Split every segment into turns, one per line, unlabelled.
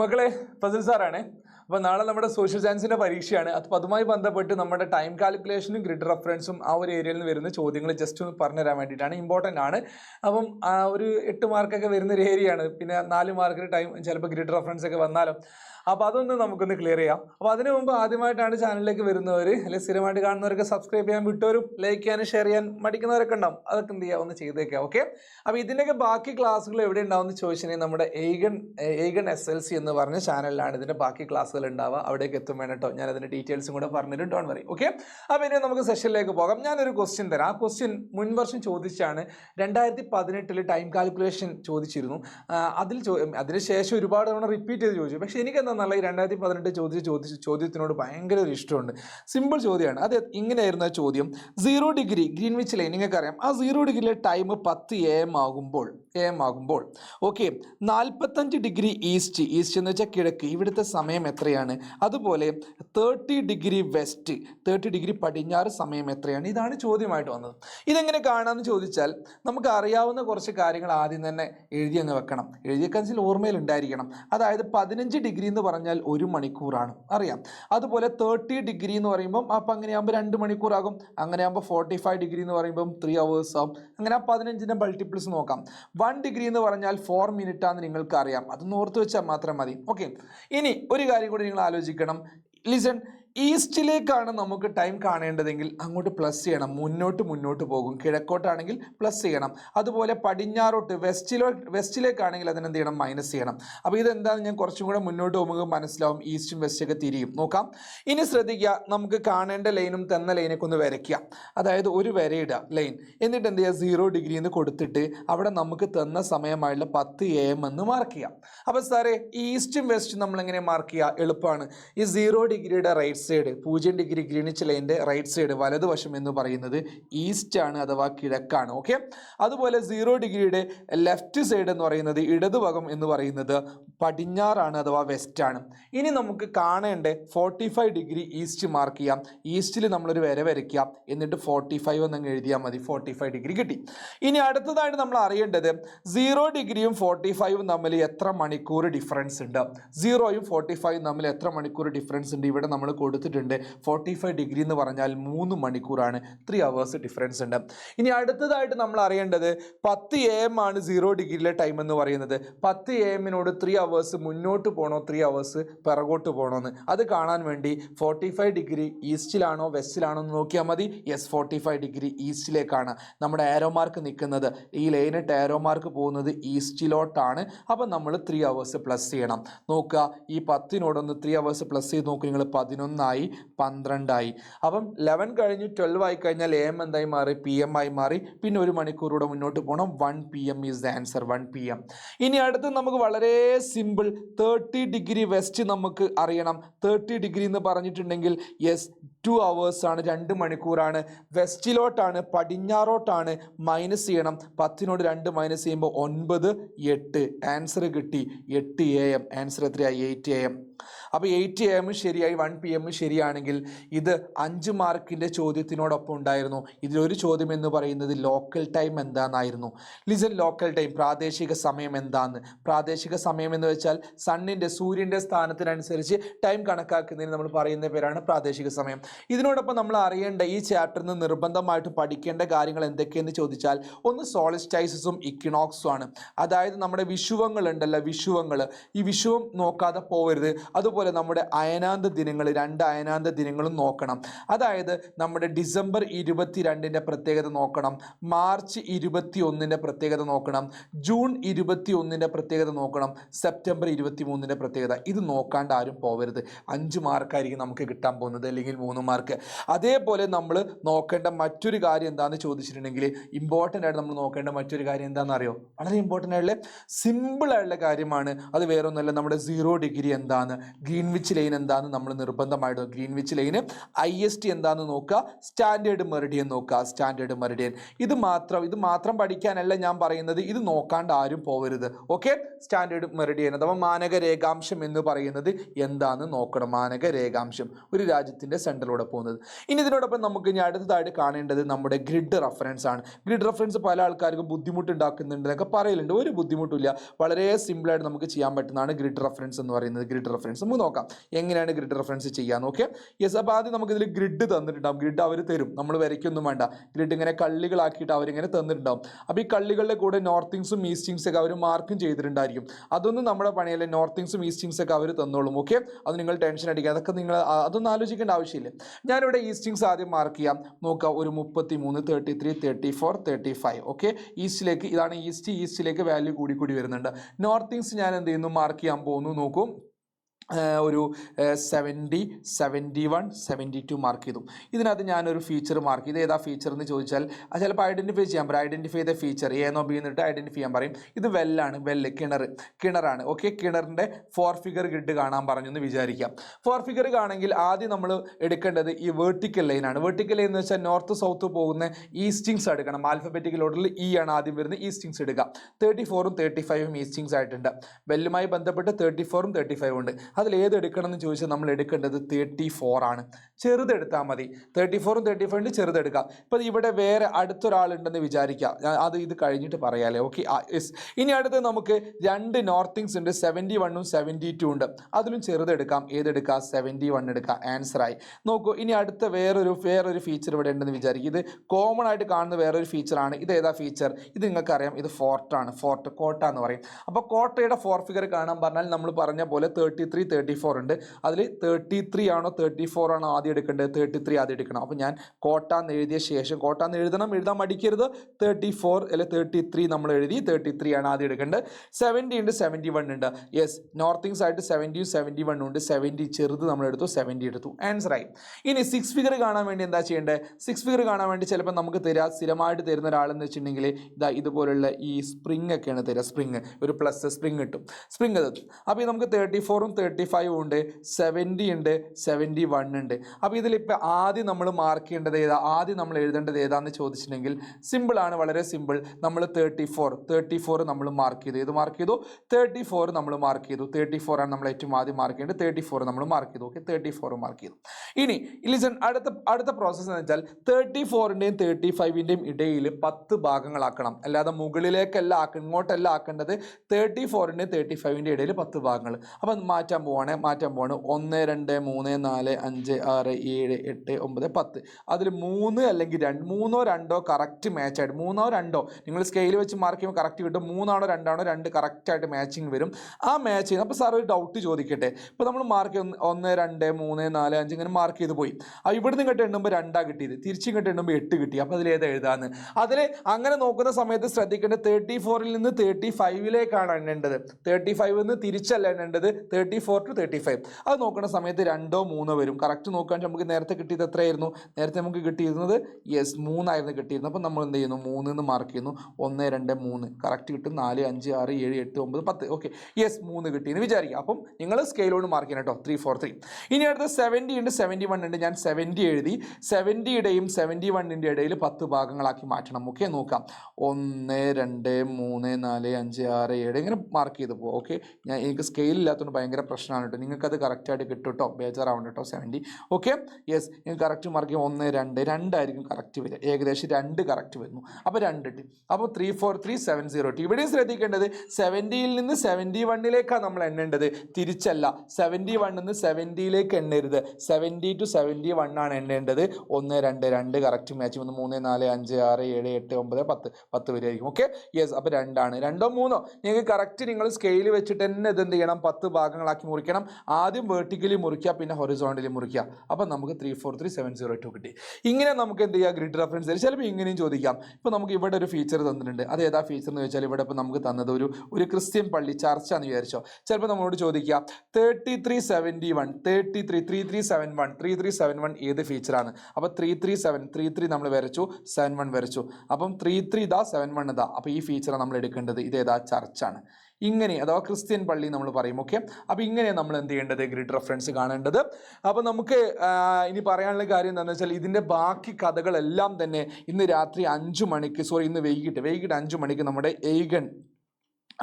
മക്കളെ ഫസൽ സാറാണ് അപ്പോൾ നാളെ നമ്മുടെ സോഷ്യൽ സയൻസിൻ്റെ പരീക്ഷയാണ് അപ്പോൾ അതുമായി ബന്ധപ്പെട്ട് നമ്മുടെ ടൈം കാൽക്കുലേഷനും ഗ്രിഡ് റെഫറൻസും ആ ഒരു ഏരിയയിൽ നിന്ന് വരുന്ന ചോദ്യങ്ങൾ ജസ്റ്റ് ഒന്ന് പറഞ്ഞു തരാൻ വേണ്ടിയിട്ടാണ് ഇമ്പോർട്ടൻ്റ് ആണ് അപ്പം ഒരു എട്ട് മാർക്കൊക്കെ വരുന്ന ഒരു ഏരിയയാണ് പിന്നെ നാല് മാർക്കിന് ടൈം ചിലപ്പോൾ ഗ്രിഡ് റെഫറൻസ് ഒക്കെ വന്നാലും അപ്പോൾ അതൊന്ന് നമുക്കൊന്ന് ക്ലിയർ ചെയ്യാം അപ്പോൾ അതിന് മുമ്പ് ആദ്യമായിട്ടാണ് ചാനലിലേക്ക് വരുന്നവർ അല്ലെങ്കിൽ സ്ഥിരമായിട്ട് കാണുന്നവർക്ക് സബ്സ്ക്രൈബ് ചെയ്യാൻ വിട്ടവരും ലൈക്ക് ചെയ്യാനും ഷെയർ ചെയ്യാൻ മടിക്കുന്നവരൊക്കെ ഉണ്ടാവും അതൊക്കെ എന്ത് ചെയ്യുക ഒന്ന് ചെയ്തേക്കാം ഓക്കെ അപ്പോൾ ഇതിൻ്റെയൊക്കെ ബാക്കി ക്ലാസ്സുകൾ എവിടെ ഉണ്ടാവും എന്ന് ചോദിച്ചിട്ടുണ്ടെങ്കിൽ നമ്മുടെ Aegon Aegon S L C എന്ന് പറഞ്ഞ ചാനലിലാണ് ഇതിൻ്റെ ബാക്കി ക്ലാസ്സുകൾ ക്ലാസ്സുകൾ ഉണ്ടാവുക അവിടേക്ക് എത്തും വേണം കേട്ടോ ഞാൻ അതിൻ്റെ ഡീറ്റെയിൽസും കൂടെ പറഞ്ഞിട്ട് ഡോൺ വറി ഓക്കെ അപ്പോൾ ഇനി നമുക്ക് സെഷനിലേക്ക് പോകാം ഞാനൊരു ക്വസ്റ്റ്യൻ തരാം ആ ക്വസ്റ്റ്യൻ മുൻ വർഷം ചോദിച്ചാണ് രണ്ടായിരത്തി പതിനെട്ടിൽ ടൈം കാൽക്കുലേഷൻ ചോദിച്ചിരുന്നു അതിൽ ചോ അതിനുശേഷം ഒരുപാട് തവണ റിപ്പീറ്റ് ചെയ്ത് ചോദിച്ചു പക്ഷേ നല്ല ഈ രണ്ടായിരത്തി പതിനെട്ട് ചോദിച്ച ചോദിച്ച ചോദ്യത്തിനോട് ഭയങ്കര ഒരു ഇഷ്ടമുണ്ട് സിമ്പിൾ ചോദ്യമാണ് അത് ഇങ്ങനെയായിരുന്നു ആ ചോദ്യം സീറോ ഡിഗ്രി ഗ്രീൻവിച്ച് ലൈൻ നിങ്ങൾക്കറിയാം ആ സീറോ ഡിഗ്രിയിലെ ടൈം പത്ത് എ എം ആകുമ്പോൾ എ എം ആകുമ്പോൾ ഓക്കെ നാൽപ്പത്തഞ്ച് ഡിഗ്രി ഈസ്റ്റ് ഈസ്റ്റ് എന്ന് വെച്ചാൽ കിഴക്ക് ഇവിടുത്തെ സമയം എത്ര എത്രയാണ് അതുപോലെ thirty degree west thirty degree പടിഞ്ഞാറ് സമയം എത്രയാണ് ഇതാണ് ചോദ്യമായിട്ട് വന്നത് ഇതെങ്ങനെ കാണാമെന്ന് ചോദിച്ചാൽ നമുക്ക് അറിയാവുന്ന കുറച്ച് കാര്യങ്ങൾ ആദ്യം തന്നെ എഴുതി അങ്ങ് വെക്കണം എഴുതിയക്കാൻ ഓർമ്മയിൽ ഉണ്ടായിരിക്കണം അതായത് പതിനഞ്ച് ഡിഗ്രി എന്ന് പറഞ്ഞാൽ ഒരു മണിക്കൂറാണ് അറിയാം അതുപോലെ തേർട്ടി ഡിഗ്രി എന്ന് പറയുമ്പം അപ്പം അങ്ങനെയാകുമ്പോൾ രണ്ട് മണിക്കൂറാകും അങ്ങനെയാകുമ്പോൾ ഫോർട്ടി ഫൈവ് ഡിഗ്രി എന്ന് പറയുമ്പം ത്രീ അവേഴ്സ് ആവും അങ്ങനെ ആ പതിനഞ്ചിൻ്റെ മൾട്ടിപ്പിൾസ് നോക്കാം വൺ ഡിഗ്രി എന്ന് പറഞ്ഞാൽ ഫോർ മിനിറ്റാന്ന് നിങ്ങൾക്ക് അറിയാം അതൊന്ന് ഓർത്ത് വെച്ചാൽ മാത്രം മതി ഓക്കെ ഇനി ഒരു കാര്യം കൂടി നിങ്ങൾ ആലോചിക്കണം ലിസൺ ഈസ്റ്റിലേക്കാണ് നമുക്ക് ടൈം കാണേണ്ടതെങ്കിൽ അങ്ങോട്ട് പ്ലസ് ചെയ്യണം മുന്നോട്ട് മുന്നോട്ട് പോകും കിഴക്കോട്ടാണെങ്കിൽ പ്ലസ് ചെയ്യണം അതുപോലെ പടിഞ്ഞാറോട്ട് വെസ്റ്റിലോ വെസ്റ്റിലേക്കാണെങ്കിൽ അതിനെന്ത് ചെയ്യണം മൈനസ് ചെയ്യണം അപ്പോൾ ഇതെന്താണെന്ന് ഞാൻ കുറച്ചും കൂടെ മുന്നോട്ട് പോകുമ്പോൾ മനസ്സിലാവും ഈസ്റ്റും വെസ്റ്റൊക്കെ തിരിയും നോക്കാം ഇനി ശ്രദ്ധിക്കുക നമുക്ക് കാണേണ്ട ലൈനും തന്ന ലൈനൊക്കെ ഒന്ന് വരയ്ക്കുക അതായത് ഒരു വരയിടുക ലൈൻ എന്നിട്ട് എന്ത് ചെയ്യുക സീറോ ഡിഗ്രി എന്ന് കൊടുത്തിട്ട് അവിടെ നമുക്ക് തന്ന സമയമായുള്ള പത്ത് എ എം എന്ന് മാർക്ക് ചെയ്യാം അപ്പോൾ സാറേ ഈസ്റ്റും വെസ്റ്റും നമ്മളെങ്ങനെ മാർക്ക് ചെയ്യുക എളുപ്പമാണ് ഈ സീറോ ഡിഗ്രിയുടെ റൈറ്റ് സൈഡ് പൂജ്യം ഡിഗ്രി ഗ്രീനിച്ച് ലൈൻ്റെ റൈറ്റ് സൈഡ് വലതുവശം എന്ന് പറയുന്നത് ഈസ്റ്റ് ആണ് അഥവാ കിഴക്കാണ് ഓക്കെ അതുപോലെ സീറോ ഡിഗ്രിയുടെ ലെഫ്റ്റ് സൈഡ് എന്ന് പറയുന്നത് ഇടതുവകം എന്ന് പറയുന്നത് പടിഞ്ഞാറാണ് അഥവാ വെസ്റ്റ് ആണ് ഇനി നമുക്ക് കാണേണ്ട forty five degree east mark ചെയ്യാം ഈസ്റ്റിൽ നമ്മളൊരു വര വരയ്ക്കുക എന്നിട്ട് ഫോർട്ടി ഫൈവ് എന്നങ്ങ് എഴുതിയാൽ മതി ഫോർട്ടി ഫൈവ് ഡിഗ്രി കിട്ടി ഇനി അടുത്തതായിട്ട് നമ്മൾ അറിയേണ്ടത് സീറോ ഡിഗ്രിയും ഫോർട്ടി ഫൈവും തമ്മിൽ എത്ര മണിക്കൂർ ഡിഫറൻസ് ഉണ്ട് സീറോയും ഫോർട്ടി ഫൈവും തമ്മിൽ എത്ര മണിക്കൂർ ഡിഫറൻസ് ഉണ്ട് ഇവിടെ നമ്മൾ കൊടുക്കും കൊടുത്തിട്ടുണ്ട് ഫോർട്ടി ഫൈവ് ഡിഗ്രി എന്ന് പറഞ്ഞാൽ മൂന്ന് മണിക്കൂറാണ് ത്രീ അവേഴ്സ് ഡിഫറൻസ് ഉണ്ട് ഇനി അടുത്തതായിട്ട് നമ്മൾ അറിയേണ്ടത് പത്ത് എ എം ആണ് സീറോ ഡിഗ്രിയിലെ ടൈം എന്ന് പറയുന്നത് പത്ത് എ എമ്മിനോട് ത്രീ അവേഴ്സ് മുന്നോട്ട് പോകണോ ത്രീ അവേഴ്സ് പിറകോട്ട് പോകണോ എന്ന് അത് കാണാൻ വേണ്ടി ഫോർട്ടി ഫൈവ് ഡിഗ്രി ഈസ്റ്റിലാണോ വെസ്റ്റിലാണോ എന്ന് നോക്കിയാൽ മതി എസ് ഫോർട്ടി ഫൈവ് ഡിഗ്രി ഈസ്റ്റിലേക്കാണ് നമ്മുടെ ആരോ മാർക്ക് നിൽക്കുന്നത് ഈ ലൈനിട്ട് ആരോ മാർക്ക് പോകുന്നത് ഈസ്റ്റിലോട്ടാണ് അപ്പം നമ്മൾ ത്രീ അവേഴ്സ് പ്ലസ് ചെയ്യണം നോക്കുക ഈ പത്തിനോടൊന്ന് ത്രീ അവേഴ്സ് പ്ലസ് ചെയ്ത് നോക്കുക നിങ്ങൾ പതിനൊന്ന് പതിനൊന്നായി പന്ത്രണ്ടായി അപ്പം ലെവൻ കഴിഞ്ഞ് ട്വൽവ് ആയി കഴിഞ്ഞാൽ എ എം എന്തായി മാറി പി എം ആയി മാറി പിന്നെ ഒരു മണിക്കൂറൂടെ മുന്നോട്ട് പോകണം one P M is the answer one P M ഇനി അടുത്ത് നമുക്ക് വളരെ സിമ്പിൾ തേർട്ടി ഡിഗ്രി വെസ്റ്റ് നമുക്ക് അറിയണം തേർട്ടി ഡിഗ്രി എന്ന് പറഞ്ഞിട്ടുണ്ടെങ്കിൽ യെസ് ടു ആണ് രണ്ട് മണിക്കൂറാണ് വെസ്റ്റിലോട്ടാണ് പടിഞ്ഞാറോട്ടാണ് മൈനസ് ചെയ്യണം പത്തിനോട് രണ്ട് മൈനസ് ചെയ്യുമ്പോൾ ഒൻപത് എട്ട് ആൻസർ കിട്ടി എട്ട് എ എം ആൻസർ എത്രയായി എയ്റ്റ് എ എം അപ്പോൾ എയ്റ്റ് എ എം ശരിയായി വൺ പി എം ശരിയാണെങ്കിൽ ഇത് അഞ്ച് മാർക്കിൻ്റെ ചോദ്യത്തിനോടൊപ്പം ഉണ്ടായിരുന്നു ഇതിലൊരു ചോദ്യം എന്ന് പറയുന്നത് ലോക്കൽ ടൈം എന്താണെന്നായിരുന്നു ലിസൺ ലോക്കൽ ടൈം പ്രാദേശിക സമയം എന്താന്ന് പ്രാദേശിക സമയം എന്ന് വെച്ചാൽ സണ്ണിൻ്റെ സൂര്യൻ്റെ സ്ഥാനത്തിനനുസരിച്ച് ടൈം കണക്കാക്കുന്നതിന് നമ്മൾ പറയുന്ന പേരാണ് പ്രാദേശിക സമയം ഇതിനോടൊപ്പം നമ്മൾ അറിയേണ്ട ഈ ചാപ്റ്ററിൽ നിന്ന് നിർബന്ധമായിട്ട് പഠിക്കേണ്ട കാര്യങ്ങൾ എന്തൊക്കെയെന്ന് ചോദിച്ചാൽ ഒന്ന് സോളിസ്റ്റൈസസും ഇക്കിനോക്സും ആണ് അതായത് നമ്മുടെ വിഷുവങ്ങൾ ഉണ്ടല്ലോ വിഷുവങ്ങൾ ഈ വിഷുവം നോക്കാതെ പോവരുത് അതുപോലെ നമ്മുടെ അയനാന്ത ദിനങ്ങൾ രണ്ട് അയനാന്ത ദിനങ്ങളും നോക്കണം അതായത് നമ്മുടെ ഡിസംബർ ഇരുപത്തി രണ്ടിൻ്റെ പ്രത്യേകത നോക്കണം മാർച്ച് ഇരുപത്തി ഒന്നിൻ്റെ പ്രത്യേകത നോക്കണം ജൂൺ ഇരുപത്തി ഒന്നിൻ്റെ പ്രത്യേകത നോക്കണം സെപ്റ്റംബർ ഇരുപത്തി മൂന്നിൻ്റെ പ്രത്യേകത ഇത് നോക്കാണ്ട് ആരും പോകരുത് അഞ്ച് മാർക്കായിരിക്കും നമുക്ക് കിട്ടാൻ പോകുന്നത് അല്ലെങ്കിൽ മൂന്ന് മാർക്ക് അതേപോലെ നമ്മൾ നോക്കേണ്ട മറ്റൊരു കാര്യം എന്താണെന്ന് ചോദിച്ചിട്ടുണ്ടെങ്കിൽ ഇമ്പോർട്ടൻ്റ് ആയിട്ട് നമ്മൾ നോക്കേണ്ട മറ്റൊരു കാര്യം എന്താണെന്ന് വളരെ ഇമ്പോർട്ടൻ്റ് ആയിട്ടുള്ള സിമ്പിൾ ആയിട്ടുള്ള കാര്യമാണ് അത് വേറൊന്നുമല്ല നമ്മുടെ സീറോ ഡിഗ്രി എന്താണ് ഗ്രീൻവിച്ച് ലൈൻ എന്താണെന്ന് നമ്മൾ നിർബന്ധമായിട്ട് ഗ്രീൻവിച്ച് ലൈന് ഐ എസ് ടി എന്താണെന്ന് നോക്കുക സ്റ്റാൻഡേർഡ് മെറിഡിയൻ നോക്കുക സ്റ്റാൻഡേർഡ് മെറിഡിയൻ ഇത് മാത്രം ഇത് മാത്രം പഠിക്കാനല്ല ഞാൻ പറയുന്നത് ഇത് നോക്കാണ്ട് ആരും പോവരുത് ഓക്കെ സ്റ്റാൻഡേർഡ് മെറിഡിയൻ അഥവാ മാനക രേഖാംശം എന്ന് പറയുന്നത് എന്താണെന്ന് നോക്കണം മാനക രേഖാംശം ഒരു രാജ്യത്തിൻ്റെ സെന്ററിലൂടെ പോകുന്നത് ഇനി ഇതിനോടൊപ്പം നമുക്ക് ഇനി അടുത്തതായിട്ട് കാണേണ്ടത് നമ്മുടെ ഗ്രിഡ് റെഫറൻസ് ആണ് ഗ്രിഡ് റെഫറൻസ് പല ആൾക്കാർക്കും ബുദ്ധിമുട്ടുണ്ടാക്കുന്നുണ്ട് എന്നൊക്കെ പറയലുണ്ട് ഒരു ബുദ്ധിമുട്ടില്ല വളരെ സിമ്പിളായിട്ട് നമുക്ക് ചെയ്യാൻ പറ്റുന്നതാണ് ഗ്രിഡ് റെഫറൻസ് എന്ന് പറയുന്നത് ഗ്രിഡ് റഫറൻസ് നമുക്ക് നോക്കാം എങ്ങനെയാണ് ഗ്രിഡ് റെഫറൻസ് ചെയ്യാൻ ഓക്കെ യെസ് അപ്പോൾ ആദ്യം നമുക്കിതിൽ ഗ്രിഡ് തന്നിട്ടുണ്ടാവും ഗ്രിഡ് അവർ തരും നമ്മൾ വരയ്ക്കൊന്നും വേണ്ട ഗ്രിഡ് ഇങ്ങനെ കള്ളികളാക്കിയിട്ട് അവരിങ്ങനെ തന്നിട്ടുണ്ടാവും അപ്പോൾ ഈ കള്ളികളുടെ കൂടെ നോർത്തിങ്സും ഈസ്റ്റിങ്സും ഒക്കെ അവർ മാർക്കും ചെയ്തിട്ടുണ്ടായിരിക്കും അതൊന്നും നമ്മുടെ പണിയല്ല നോർത്തിങ്സും ഈസ്റ്റിങ്സും ഒക്കെ അവർ തന്നോളും ഓക്കെ അത് നിങ്ങൾ ടെൻഷൻ അടിക്കുക അതൊക്കെ നിങ്ങൾ അതൊന്നും ആലോചിക്കേണ്ട ആവശ്യമില്ല ഞാനിവിടെ ഈസ്റ്റിങ്സ് ആദ്യം മാർക്ക് ചെയ്യാം നോക്കാം ഒരു മുപ്പത്തി മൂന്ന് thirty three thirty four thirty five okay ഈസ്റ്റിലേക്ക് ഇതാണ് ഈസ്റ്റ് ഈസ്റ്റിലേക്ക് വാല്യൂ കൂടി കൂടി വരുന്നുണ്ട് നോർത്തിങ്സ് ഞാൻ എന്ത് ചെയ്യുന്നു മാർക്ക് ചെയ്യാൻ പോകുന്നു നോക്കും ഒരു seventy seventy one seventy two mark ചെയ്തു ഇതിനകത്ത് ഞാനൊരു ഫീച്ചർ മാർക്ക് ചെയ്തു ഏതാ ഫീച്ചർ എന്ന് ചോദിച്ചാൽ ചിലപ്പോൾ ഐഡൻറ്റിഫൈ ചെയ്യാൻ പറയും ഐഡൻറ്റിഫൈ ചെയ്ത ഫീച്ചർ ഏന്നോ ബി എന്നിട്ട് ഐഡൻറ്റിഫൈ ചെയ്യാൻ പറയും ഇത് വെല്ലാണ് വെല്ല് കിണർ കിണറാണ് ഓക്കെ കിണറിൻ്റെ ഫോർ ഫിഗർ ഗ്രിഡ് കാണാൻ പറഞ്ഞു എന്ന് വിചാരിക്കാം ഫോർ ഫിഗർ കാണെങ്കിൽ ആദ്യം നമ്മൾ എടുക്കേണ്ടത് ഈ വെർട്ടിക്കൽ ലൈനാണ് വെർട്ടിക്കൽ ലൈൻ എന്ന് വെച്ചാൽ നോർത്ത് സൗത്ത് പോകുന്ന ഈസ്റ്റിങ്സ് e എടുക്കണം ആൽഫബറ്റിക്കൽ ഓർഡറിൽ ഇ ആണ് ആദ്യം വരുന്ന ഈസ്റ്റിങ്സ് എടുക്കുക തേർട്ടി ഫോറും തേർട്ടി ഫൈവും ഈസ്റ്റിങ്സ് ആയിട്ടുണ്ട് വെല്ലുമായി ബന്ധപ്പെട്ട് തേർട്ടി ഫോറും തേർട്ടി ഫൈവും ഉണ്ട് അതിൽ ഏത് എടുക്കണം എന്ന് ചോദിച്ചാൽ നമ്മൾ എടുക്കേണ്ടത് തേർട്ടി ഫോർ ആണ് ചെറുതെടുത്താൽ മതി തേർട്ടി ഫോറും തേർട്ടി ഫൈവിൻ്റെ ചെറുതെടുക്കാം ഇപ്പം ഇവിടെ വേറെ അടുത്തൊരാളുണ്ടെന്ന് വിചാരിക്കാം അത് ഇത് കഴിഞ്ഞിട്ട് പറയാമല്ലേ ഓക്കെ യെസ് ഇനി അടുത്ത് നമുക്ക് രണ്ട് നോർത്തിങ്സ് ഉണ്ട് സെവൻറ്റി വണ്ണും സെവൻറ്റി ടു ഉണ്ട് അതിലും ചെറുതെടുക്കാം ഏതെടുക്കാം സെവൻറ്റി വൺ എടുക്കാം ആൻസറായി നോക്കൂ ഇനി അടുത്ത വേറൊരു വേറൊരു ഫീച്ചർ ഇവിടെ ഉണ്ടെന്ന് വിചാരിക്കും ഇത് കോമൺ ആയിട്ട് കാണുന്ന വേറൊരു ഫീച്ചറാണ് ഇത് ഏതാ ഫീച്ചർ ഇത് നിങ്ങൾക്കറിയാം ഇത് ഫോർട്ടാണ് ഫോർട്ട് കോട്ട എന്ന് പറയും അപ്പോൾ കോട്ടയുടെ ഫോർ ഫിഗർ കാണാൻ പറഞ്ഞാൽ നമ്മൾ പറഞ്ഞ പോലെ തേർട്ടി ത്രീ തേർട്ടി ഫോർ ഉണ്ട് അതിൽ തേർട്ടി ത്രീ ആണോ തേർട്ടി ഫോർ ആണോ ആദ്യം എടുക്കേണ്ടത് തേർട്ടി ത്രീ ആദ്യം എടുക്കണം അപ്പോൾ ഞാൻ കോട്ടാന്ന് എഴുതിയ ശേഷം കോട്ടാന്ന് എഴുതണം എഴുതാൻ മടിക്കരുത് തേർട്ടി ഫോർ അല്ലെ തേർട്ടി ത്രീ നമ്മൾ എഴുതി തേർട്ടി ത്രീ ആണ് ആദ്യം എടുക്കേണ്ടത് സെവൻറ്റി ഉണ്ട് സെവൻറ്റി വൺ ഉണ്ട് യെസ് നോർത്ത് ഇങ്സ് ആയിട്ട് സെവൻറ്റിയും സെവൻറ്റി വണ്ണും ഉണ്ട് സെവൻറ്റി ചെറുത് നമ്മൾ എടുത്തു സെവൻറ്റി എടുത്തു ആൻസറായി ഇനി സിക്സ് ഫിഗർ കാണാൻ വേണ്ടി എന്താ ചെയ്യേണ്ടത് സിക്സ് ഫിഗർ കാണാൻ വേണ്ടി ചിലപ്പോൾ നമുക്ക് തരാ സ്ഥിരമായിട്ട് തരുന്ന ഒരാളെന്ന് വെച്ചിട്ടുണ്ടെങ്കിൽ ഇതാ ഇതുപോലുള്ള ഈ സ്പ്രിങ് ഒക്കെയാണ് തരിക സ്പ്രിങ് ഒരു പ്ലസ് സ്പ്രിങ് കിട്ടും സ്പ്രിങ് അത് അപ്പോൾ ഇത് നമുക്ക് തേർട്ടി ഫോറും തേർട്ടി തേർട്ടി ഫൈവ് ഉണ്ട് സെവൻറ്റി ഉണ്ട് സെവൻറ്റി വൺ ഉണ്ട് അപ്പോൾ ഇതിലിപ്പോൾ ആദ്യം നമ്മൾ മാർക്ക് ചെയ്യേണ്ടത് ഏതാ ആദ്യം നമ്മൾ എഴുതേണ്ടത് ഏതാണെന്ന് ചോദിച്ചിട്ടുണ്ടെങ്കിൽ സിമ്പിളാണ് വളരെ സിമ്പിൾ നമ്മൾ തേർട്ടി ഫോർ തേർട്ടി ഫോർ നമ്മൾ മാർക്ക് ചെയ്തു ഏത് മാർക്ക് ചെയ്തു തേർട്ടി ഫോർ നമ്മൾ മാർക്ക് ചെയ്തു തേർട്ടി ഫോർ ആണ് നമ്മൾ ഏറ്റവും ആദ്യം മാർക്ക് ചെയ്യേണ്ടത് തേർട്ടി ഫോർ നമ്മൾ മാർക്ക് ചെയ്തു ഓക്കെ തേർട്ടി ഫോർ മാർക്ക് ചെയ്തു ഇനി ലിസൺ അടുത്ത അടുത്ത പ്രോസസ്സ് എന്ന് വെച്ചാൽ തേർട്ടി ഫോറിൻ്റെയും തേർട്ടി ഫൈവിൻ്റെയും ഇടയിൽ പത്ത് ഭാഗങ്ങളാക്കണം അല്ലാതെ മുകളിലേക്കല്ല ആക്ക ഇങ്ങോട്ടല്ല ആക്കേണ്ടത് തേർട്ടി ഫോറിൻ്റെയും തേർട്ടി ഫൈവിൻ്റെ ഇടയിൽ പത്ത് ഭാഗങ്ങൾ അപ്പം മാറ്റാം മാറ്റാൻ പോവാണ് മാറ്റാൻ പോവാണ് ഒന്ന് രണ്ട് മൂന്ന് നാല് അഞ്ച് ആറ് ഏഴ് എട്ട് ഒമ്പത് പത്ത് അതിൽ മൂന്ന് അല്ലെങ്കിൽ രണ്ട് മൂന്നോ രണ്ടോ കറക്റ്റ് മാച്ചായിട്ട് മൂന്നോ രണ്ടോ നിങ്ങൾ സ്കെയിൽ വെച്ച് മാർക്ക് ചെയ്യുമ്പോൾ കറക്റ്റ് കിട്ടും മൂന്നാണോ രണ്ടാണോ രണ്ട് കറക്റ്റായിട്ട് മാച്ചിങ് വരും ആ മാച്ച് ചെയ്യുന്നത് അപ്പോൾ സാർ ഒരു ഡൗട്ട് ചോദിക്കട്ടെ ഇപ്പോൾ നമ്മൾ മാർക്ക് ഒന്ന് രണ്ട് മൂന്ന് നാല് അഞ്ച് ഇങ്ങനെ മാർക്ക് ചെയ്ത് പോയി ആ ഇവിടെ നിന്ന് ഇങ്ങോട്ട് എണ്ണുമ്പോൾ രണ്ടാണ് കിട്ടിയത് തിരിച്ച് ഇങ്ങോട്ട് എണ്ണുമ്പോൾ എട്ട് കിട്ടി അപ്പോൾ അതിലേത് എഴുതാമെന്ന് അതിൽ അങ്ങനെ നോക്കുന്ന സമയത്ത് ശ്രദ്ധിക്കേണ്ടത് തേർട്ടി ഫോറിൽ നിന്ന് തേർട്ടി ഫൈവിലേക്കാണ് എണ്ണേണ്ടത് തേർട്ടി ഫൈവ് നിന്ന് തിരിച്ചല്ല എണ്ണേണ്ടത് thirty four to thirty five അത് നോക്കുന്ന സമയത്ത് രണ്ടോ മൂന്നോ വരും കറക്റ്റ് നോക്കുകയാണെങ്കിൽ നമുക്ക് നേരത്തെ കിട്ടിയത് എത്രയായിരുന്നു നേരത്തെ നമുക്ക് കിട്ടിയിരുന്നത് യെസ് മൂന്നായിരുന്നു കിട്ടിയിരുന്നത് അപ്പോൾ നമ്മൾ എന്ത് ചെയ്യുന്നു മൂന്ന് എന്ന് മാർക്ക് ചെയ്യുന്നു ഒന്ന് രണ്ട് മൂന്ന് കറക്റ്റ് കിട്ടും നാല് അഞ്ച് ആറ് ഏഴ് എട്ട് ഒമ്പത് പത്ത് ഓക്കെ യെസ് മൂന്ന് കിട്ടിയെന്ന് വിചാരിക്കുക അപ്പം നിങ്ങൾ സ്കെയിലോട് മാർക്ക് ചെയ്യണം കേട്ടോ ത്രീ ഫോർ ത്രീ ഇനി അടുത്ത സെവൻറ്റി ഉണ്ട് സെവൻറ്റി വൺ ഉണ്ട് ഞാൻ സെവൻറ്റി എഴുതി സെവൻറ്റിയുടെയും സെവൻറ്റി വണ്ണിൻ്റെ ഇടയിൽ പത്ത് ഭാഗങ്ങളാക്കി മാറ്റണം ഓക്കെ നോക്കാം ഒന്ന് രണ്ട് മൂന്ന് നാല് അഞ്ച് ആറ് ഏഴ് ഇങ്ങനെ മാർക്ക് ചെയ്ത് പോകും ഓക്കെ ഞാൻ എനിക്ക് സ്കെയിലില്ലാത്തതുകൊണ്ട് ഭയങ്കര പ്രശ്നം പ്രശ്നമാണ് കേട്ടോ നിങ്ങൾക്ക് അത് കറക്റ്റായിട്ട് കിട്ടും കേട്ടോ ബേജാറാവുണ്ട് കേട്ടോ സെവൻറ്റി ഓക്കെ യെസ് നിങ്ങൾക്ക് കറക്റ്റ് മാർക്ക് ഒന്ന് രണ്ട് രണ്ടായിരിക്കും കറക്റ്റ് വരിക ഏകദേശം രണ്ട് കറക്റ്റ് വരുന്നു അപ്പോൾ രണ്ട് ഇട്ട് അപ്പോൾ three four three seven zero ഇട്ട് ഇവിടെയും ശ്രദ്ധിക്കേണ്ടത് സെവൻറ്റിയിൽ നിന്ന് സെവൻറ്റി വണ്ണിലേക്കാണ് നമ്മൾ എണ്ണേണ്ടത് തിരിച്ചല്ല സെവൻറ്റി വണ്ണിൽ നിന്ന് സെവൻറ്റിയിലേക്ക് എണ്ണരുത് സെവൻറ്റി ടു സെവൻറ്റി വണ്ണാണ് എണ്ണേണ്ടത് ഒന്ന് രണ്ട് രണ്ട് കറക്റ്റ് മാച്ച് വന്ന് മൂന്ന് നാല് അഞ്ച് ആറ് ഏഴ് എട്ട് ഒമ്പത് പത്ത് പത്ത് വരെയായിരിക്കും ഓക്കെ യെസ് അപ്പോൾ രണ്ടാണ് രണ്ടോ മൂന്നോ നിങ്ങൾക്ക് കറക്റ്റ് നിങ്ങൾ സ്കെയിൽ വെച്ചിട്ട് തന്നെ ഇത് എന്ത് ചെയ്യണം പത്ത് ഭാഗങ്ങളാക്കി മുറിക്കണം ആദ്യം വേർട്ടിക്കലി മുറിക്കുക പിന്നെ ഹൊറിസോണ്ടലി മുറിക്കുക അപ്പം നമുക്ക് three four three seven zero two കിട്ടി ഇങ്ങനെ നമുക്ക് എന്ത് ചെയ്യുക ഗ്രിഡ് റെഫറൻസ് തരും ചിലപ്പോൾ ഇങ്ങനെയും ചോദിക്കാം ഇപ്പോൾ നമുക്ക് ഇവിടെ ഒരു ഫീച്ചർ തന്നിട്ടുണ്ട് അത് ഏതാ ഫീച്ചർ എന്ന് വെച്ചാൽ ഇവിടെ ഇപ്പോൾ നമുക്ക് തന്നത് ഒരു ഒരു ക്രിസ്ത്യൻ പള്ളി ചർച്ച എന്ന് വിചാരിച്ചോ ചിലപ്പോൾ നമ്മളോട് ചോദിക്കുക thirty three seventy one thirty three three three seven one three three seven one ഏത് ഫീച്ചറാണ് അപ്പോൾ three three seven three three നമ്മൾ വരച്ചു സെവൻ വൺ വരച്ചു അപ്പം ത്രീ ത്രീ ഇതാ സെവൻ വൺ ഇതാ അപ്പോൾ ഈ ഫീച്ചറാണ് നമ്മൾ എടുക്കേണ്ടത് ഏതാ ചർച്ചാണ് ഇങ്ങനെ അഥവാ ക്രിസ്ത്യൻ പള്ളി നമ്മൾ പറയും ഓക്കെ അപ്പോൾ ഇങ്ങനെ നമ്മൾ എന്ത് ചെയ്യേണ്ടത് ഗ്രിഡ് റെഫറൻസ് കാണേണ്ടത് അപ്പോൾ നമുക്ക് ഇനി പറയാനുള്ള കാര്യം എന്താണെന്ന് വെച്ചാൽ ഇതിൻ്റെ ബാക്കി കഥകളെല്ലാം തന്നെ ഇന്ന് രാത്രി അഞ്ച് മണിക്ക് സോറി ഇന്ന് വൈകിട്ട് വൈകിട്ട് അഞ്ച് മണിക്ക് നമ്മുടെ എയ്ഗൺ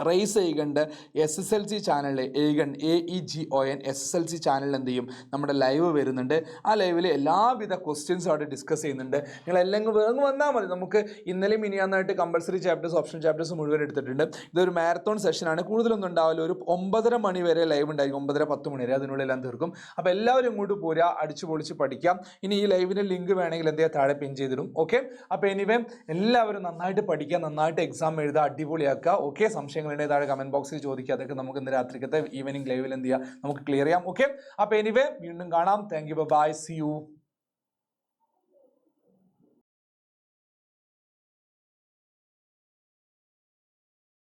റേസ് ചെയ്യുന്നുണ്ട് എസ് എസ് എൽ സി ചാനലിൽ Aegon A E G O N S S L C ചാനലിൽ എന്ത് ചെയ്യും നമ്മുടെ ലൈവ് വരുന്നുണ്ട് ആ ലൈവിൽ എല്ലാവിധ ക്വസ്റ്റ്യൻസും അവിടെ ഡിസ്കസ് ചെയ്യുന്നുണ്ട് നിങ്ങൾ എല്ലാം വേഗം വന്നാൽ മതി നമുക്ക് ഇന്നലെ മിനിയാന്നായിട്ട് കമ്പൽസറി ചാപ്റ്റേഴ്സ് ഓപ്ഷൻ ചാപ്റ്റേഴ്സ് മുഴുവൻ എടുത്തിട്ടുണ്ട് ഇതൊരു മാരത്തോൺ സെഷനാണ് കൂടുതലൊന്നും ഉണ്ടാവില്ല ഒരു ഒമ്പതര മണി വരെ ലൈവ് ഉണ്ടായിരിക്കും ഒമ്പതര പത്ത് മണി വരെ എല്ലാം തീർക്കും അപ്പോൾ എല്ലാവരും ഇങ്ങോട്ട് പോരാ അടിച്ചു പൊളിച്ച് പഠിക്കാം ഇനി ഈ ലൈവിൻ്റെ ലിങ്ക് വേണമെങ്കിൽ എന്തെയാ താഴെ പിൻ ചെയ്തിടും ഓക്കെ അപ്പോൾ എനിവേ എല്ലാവരും നന്നായിട്ട് പഠിക്കുക നന്നായിട്ട് എക്സാം എഴുതുക അടിപൊളിയാക്കുക ഓക്കെ സംശയം സംശയങ്ങളുണ്ടെങ്കിൽ താഴെ കമന്റ് ബോക്സിൽ ചോദിക്കുക അതൊക്കെ നമുക്ക് ഇന്ന് രാത്രിക്കത്തെ ഈവനിങ് ലൈവിൽ എന്ത് ചെയ്യാം നമുക്ക് ക്ലിയർ ചെയ്യാം ഓക്കെ അപ്പോൾ എനിവേ വീണ്ടും കാണാം thank you bye see U